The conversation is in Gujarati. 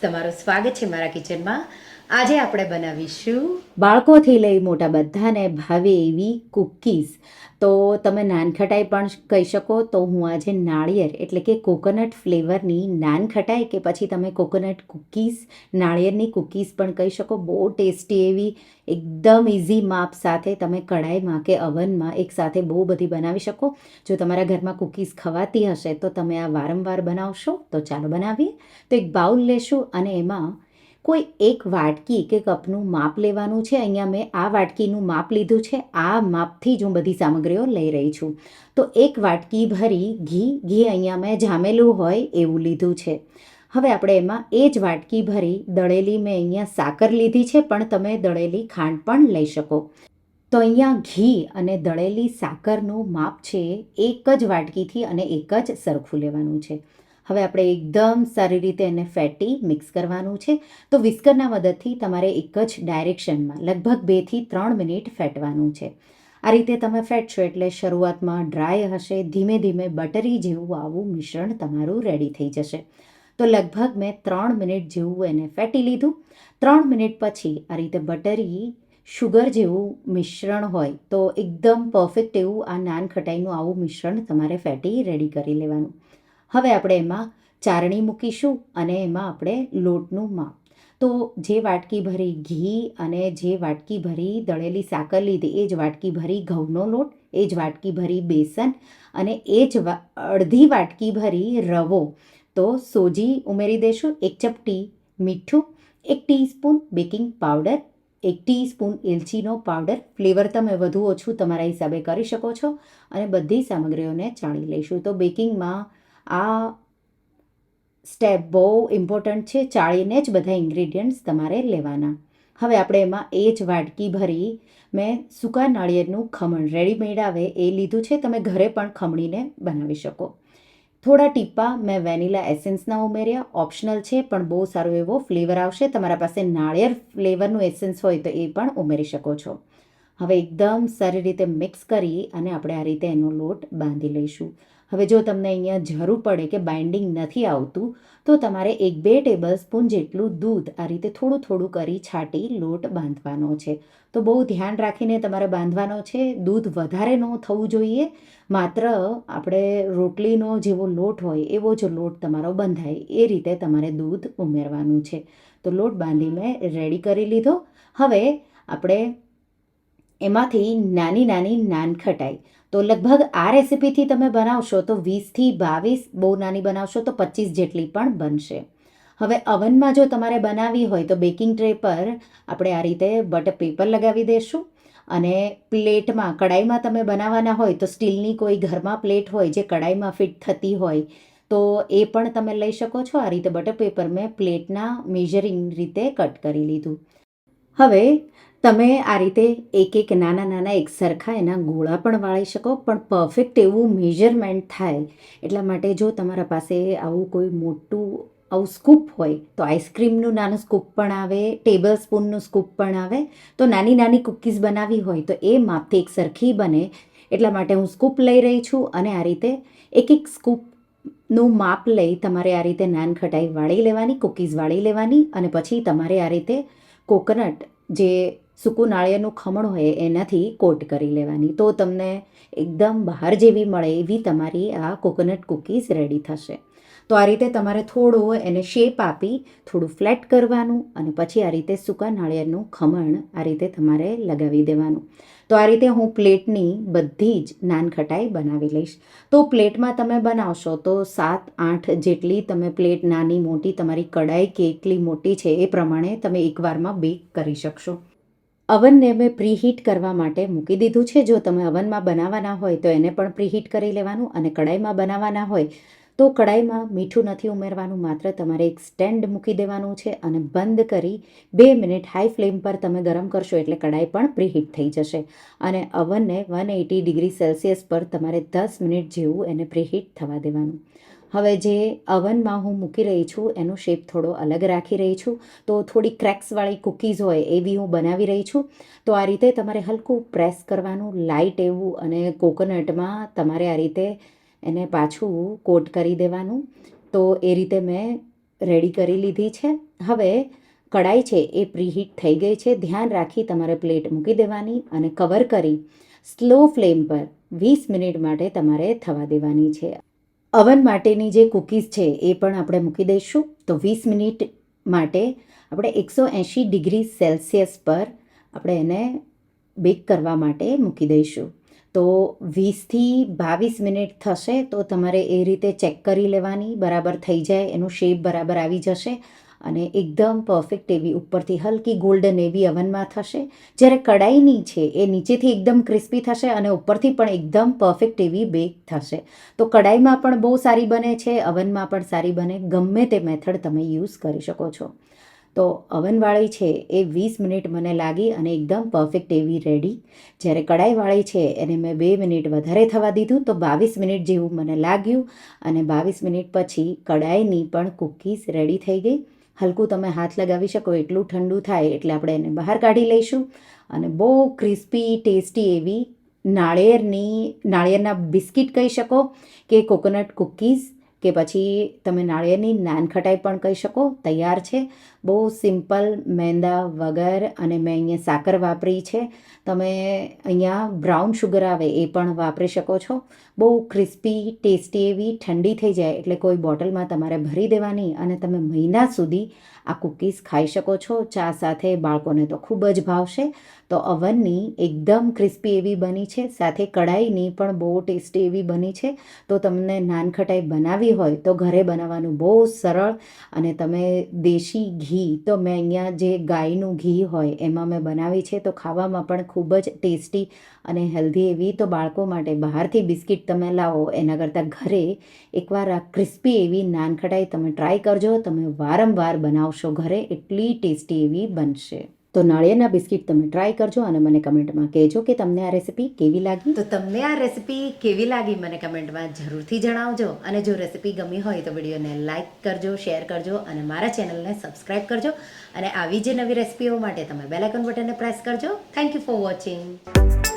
તમારું સ્વાગત છે મારા કિચનમાં. આજે આપણે બનાવીશું બાળકોથી લઈ મોટા બધાને ભાવે એવી કૂકીઝ. તો તમે નાનખટાઈ પણ કહી શકો, તો હું આજે નાળિયેર, એટલે કે કોકોનટ ફ્લેવરની નાનખટાઈ કે પછી તમે કોકોનટ કૂકીઝ, નાળિયેરની કૂકીઝ પણ કહી શકો, બહુ ટેસ્ટી એવી, એકદમ ઇઝી માપ સાથે તમે કઢાઈમાં કે અવનમાં એકસાથે બહુ બધી બનાવી શકો. જો તમારા ઘરમાં કૂકીઝ ખવાતી હશે, તો તમે આ વારંવાર બનાવશો, તો ચાલો બનાવીએ. તો એક બાઉલ લેશું અને એમાં કોઈ એક વાટકી કે કપનું માપ લેવાનું છે? અહીંયા મેં આ વાટકીનું માપ લીધું છે. આ માપથી જ હું બધી સામગ્રીઓ લઈ રહી છું. તો એક વાટકી ભરી ઘી ઘી અહીંયા મેં જામેલું હોય એવું લીધું છે. હવે આપણે એમાં એ જ વાટકી ભરી દળેલી મેં અહીંયા સાકર લીધી છે, પણ તમે દળેલી ખાંડ પણ લઈ શકો. તો અહીંયા ઘી અને દળેલી સાકરનું માપ છે એક જ વાટકીથી અને એક જ સરખું લેવાનું છે. હવે આપણે એકદમ સારી રીતે એને ફેટી મિક્સ કરવાનું છે. તો વિસ્કરના મદદથી તમારે એક જ ડાયરેક્શનમાં લગભગ બેથી ત્રણ મિનિટ ફેટવાનું છે. આ રીતે તમે ફેટશો એટલે શરૂઆતમાં ડ્રાય હશે, ધીમે ધીમે બટરી જેવું આવું મિશ્રણ તમારું રેડી થઈ જશે. તો લગભગ મેં ત્રણ મિનિટ જેવું એને ફેટી લીધું. ત્રણ મિનિટ પછી આ રીતે બટરી શુગર જેવું મિશ્રણ હોય તો એકદમ પરફેક્ટ એવું આ નાન ખટાઈનું આવું મિશ્રણ તમારે ફેટી રેડી કરી લેવાનું. હવે આપણે એમાં ચારણી મૂકીશું અને એમાં આપણે લોટનું માપ. તો જે વાટકી ભરી ઘી અને જે વાટકી ભરી દળેલી સાકર લીધી, એ જ વાટકી ભરી ઘઉંનો લોટ, એ જ વાટકી ભરી બેસન અને એ જ અડધી વાટકી ભરી રવો. તો સોજી ઉમેરી દેશું, એક ચપટી મીઠું, એક ટીસ્પૂન બેકિંગ પાવડર, એક ટીસ્પૂન એલચીનો પાવડર. ફ્લેવર તમે વધુ ઓછું તમારા હિસાબે કરી શકો છો અને બધી સામગ્રીઓને ચાળી લઈશું. તો બેકિંગમાં આ સ્ટેપ બહુ ઇમ્પોર્ટન્ટ છે. ચાળીને જ બધા ઇન્ગ્રીડિયન્ટ્સ તમારે લેવાના. હવે આપણે એમાં એ જ વાટકી ભરી, મેં સૂકા નાળિયેરનું ખમણ રેડીમેડ આવે, એ લીધું છે. તમે ઘરે પણ ખમણીને બનાવી શકો. થોડા ટીપા મેં વેનીલા એસેન્સના ઉમેર્યા. ઓપ્શનલ છે, પણ બહુ સારો એવો ફ્લેવર આવશે. તમારા પાસે નાળિયેર ફ્લેવરનું એસેન્સ હોય તો એ પણ ઉમેરી શકો છો. હવે એકદમ સારી રીતે મિક્સ કરી અને આપણે આ રીતે એનો લોટ બાંધી લઈશું. હવે જો તમને અહીંયા જરૂર પડે કે બાઇન્ડિંગ નથી આવતું, તો તમારે એક બે ટેબલ સ્પૂન જેટલું દૂધ આ રીતે થોડું થોડું કરી છાંટી લોટ બાંધવાનો છે. તો બહુ ધ્યાન રાખીને તમારે બાંધવાનો છે. દૂધ વધારે ન થવું જોઈએ. માત્ર આપણે રોટલીનો જેવો લોટ હોય, એવો જ લોટ તમારો બંધાય. એ રીતે તમારે દૂધ ઉમેરવાનું છે. તો લોટ બાંધી મેં રેડી કરી લીધો. હવે આપણે એમાંથી નાની નાની નાનખટાઈ. તો લગભગ આ રેસિપીથી તમે બનાવશો તો વીસથી બાવીસ બહુ નાની બનાવશો તો પચીસ જેટલી પણ બનશે. હવે અવનમાં જો તમારે બનાવવી હોય તો બેકિંગ ટ્રે પર આપણે આ રીતે બટર પેપર લગાવી દઈશું અને પ્લેટમાં, કડાઈમાં તમે બનાવવાના હોય તો સ્ટીલની કોઈ ઘરમાં પ્લેટ હોય જે કડાઈમાં ફિટ થતી હોય તો એ પણ તમે લઈ શકો છો. આ રીતે બટર પેપર મેં પ્લેટના મેઝરિંગ રીતે કટ કરી લીધું. હવે તમે આ રીતે એક એક નાના નાના એક સરખા એના ગોળા પણ વાળી શકો, પણ પરફેક્ટ એવું મેઝરમેન્ટ થાય. એટલા માટે જો તમારા પાસે આવું કોઈ મોટું આવું સ્કૂપ હોય, તો આઈસ્ક્રીમનું નાનું સ્કૂપ પણ આવે ટેબલ સ્પૂનનું સ્કૂપ પણ આવે. તો નાની નાની કૂકીઝ બનાવવી હોય, તો એ માપથી એક સરખી બને. એટલા માટે હું સ્કૂપ લઈ રહી છું અને આ રીતે એક એક સ્કૂપનું માપ લઈ તમારે આ રીતે નાન ખટાઈ વાળી લેવાની કૂકીઝ વાળી લેવાની અને પછી તમારે આ રીતે કોકોનટ જે સૂકું નાળિયેરનું ખમણ હોય એનાથી કોટ કરી લેવાની. તો તમને એકદમ બહાર જેવી મળે એવી તમારી આ કોકોનટ કૂકીઝ રેડી થશે. તો આ રીતે તમારે થોડું એને શેપ આપી થોડું ફ્લેટ કરવાનું અને પછી આ રીતે સૂકા નાળિયેરનું ખમણ આ રીતે તમારે લગાવી દેવાનું. તો આ રીતે હું પ્લેટની બધી જ નાનખટાઈ બનાવી લઈશ. તો પ્લેટમાં તમે બનાવશો તો સાત, આઠ જેટલી તમે પ્લેટ નાની, મોટી, તમારી કડાઈ કેટલી મોટી છે એ પ્રમાણે તમે એકવારમાં બેક કરી શકશો. અવનને મેં પ્રીહીટ કરવા માટે મૂકી દીધું છે. જો તમે અવનમાં બનાવવાના હોય તો એને પણ પ્રીહીટ કરી લેવાનું અને કડાઈમાં બનાવવાના હોય તો કડાઈમાં મીઠું નથી ઉમેરવાનું, માત્ર તમારે એક સ્ટેન્ડ મૂકી દેવાનું છે અને બંધ કરી બે મિનિટ હાઈ ફ્લેમ પર તમે ગરમ કરશો એટલે કડાઈ પણ પ્રીહીટ થઈ જશે. અને અવનને વન એટી ડિગ્રી સેલ્સિયસ પર તમારે દસ મિનિટ જેવું એને પ્રીહીટ થવા દેવાનું. હવે જે અવનમાં હું મૂકી રહી છું, એનો શેપ થોડો અલગ રાખી રહી છું. તો થોડી ક્રેક્સવાળી કૂકીઝ હોય એવી હું બનાવી રહી છું. તો આ રીતે તમારે હલકું પ્રેસ કરવાનું લાઇટ એવું અને કોકોનટમાં તમારે આ રીતે એને પાછું કોટ કરી દેવાનું. તો એ રીતે મેં રેડી કરી લીધી છે. હવે કડાઈ છે એ પ્રીહીટ થઈ ગઈ છે. ધ્યાન રાખી તમારે પ્લેટ મૂકી દેવાની અને કવર કરી. સ્લો ફ્લેમ પર વીસ મિનિટ માટે તમારે થવા દેવાની છે. અવન માટેની જે કૂકીઝ છે એ પણ આપણે મૂકી દઈશું. તો વીસ મિનિટ માટે આપણે એકસો એંશી ડિગ્રી સેલ્સિયસ પર આપણે એને બેક કરવા માટે મૂકી દઈશું. તો વીસથી બાવીસ મિનિટ થશે તો તમારે એ રીતે ચેક કરી લેવાની. બરાબર થઈ જાય, એનું શેપ બરાબર આવી જશે. અને એકદમ પરફેક્ટ એવી ઉપરથી હલકી ગોલ્ડન એવી અવનમાં થશે. જ્યારે કડાઈની છે એ નીચેથી એકદમ ક્રિસ્પી થશે અને ઉપરથી પણ એકદમ પરફેક્ટ એવી બેક થશે. તો કડાઈમાં પણ બહુ સારી બને છે, અવનમાં પણ સારી બને. ગમે તે મેથડ તમે યુઝ કરી શકો છો. તો અવનવાળી છે એ વીસ મિનિટ મને લાગી અને એકદમ પરફેક્ટ એવી રેડી જ્યારે કડાઈવાળી છે એને મેં બે મિનિટ વધારે થવા દીધું, તો બાવીસ મિનિટ જેવું મને લાગ્યું અને બાવીસ મિનિટ પછી કડાઈની પણ કૂકીઝ રેડી થઈ ગઈ. હલકું તમે હાથ લગાવી શકો, એટલું ઠંડુ થાય એટલે આપણે એને બહાર કાઢી લઈશું. અને બહુ ક્રિસ્પી, ટેસ્ટી એવી નાળિયેરની, નાળિયેરના બિસ્કિટ કહી શકો કે કોકોનટ કૂકીઝ કે પછી તમે નાળિયેરની નાનખટાઈ પણ કહી શકો, તૈયાર છે. બહુ સિમ્પલ મેંદા વગર અને મેં અહીંયા સાકર વાપરી છે. તમે અહીંયા બ્રાઉન શુગર આવે એ પણ વાપરી શકો છો. બહુ ક્રિસ્પી, ટેસ્ટી એવી ઠંડી થઈ જાય એટલે કોઈ બોટલમાં તમારે ભરી દેવાની અને તમે મહિના સુધી આ કૂકીઝ ખાઈ શકો છો. ચા સાથે બાળકોને તો ખૂબ જ ભાવશે. તો અવનની એકદમ ક્રિસ્પી એવી બની છે. સાથે કઢાઈની પણ બહુ ટેસ્ટી એવી બની છે. તો તમને નાનખટાઈ બનાવવી હોય તો ઘરે બનાવવાનું બહુ સરળ અને તમે દેશી ઘી, તો મેં અહીંયા જે ગાયનું ઘી હોય એમાં મેં બનાવી છે, તો ખાવામાં પણ ખૂબ જ ટેસ્ટી અને હેલ્ધી એવી. તો બાળકો માટે બહારથી બિસ્કિટ તમે લાવો, એના કરતાં ઘરે એકવાર આ ક્રિસ્પી એવી નાનખટાઈ તમે ટ્રાય કરજો, તમે વારંવાર બનાવશો ઘરે, એટલી ટેસ્ટી એવી બનશે. તો નાળિયેરના બિસ્કિટ તમે ટ્રાય કરજો અને મને કમેન્ટમાં કહેજો કે તમને આ રેસીપી કેવી લાગી. તો તમને આ રેસીપી કેવી લાગી મને કમેન્ટમાં જરૂરથી જણાવજો. અને જો રેસીપી ગમી હોય તો વિડીયોને લાઇક કરજો, શેર કરજો અને મારા ચેનલને સબસ્ક્રાઇબ કરજો. અને આવી જે નવી રેસીપીઓ માટે તમે બેલાઇકન બટનને પ્રેસ કરજો. Thank you for watching.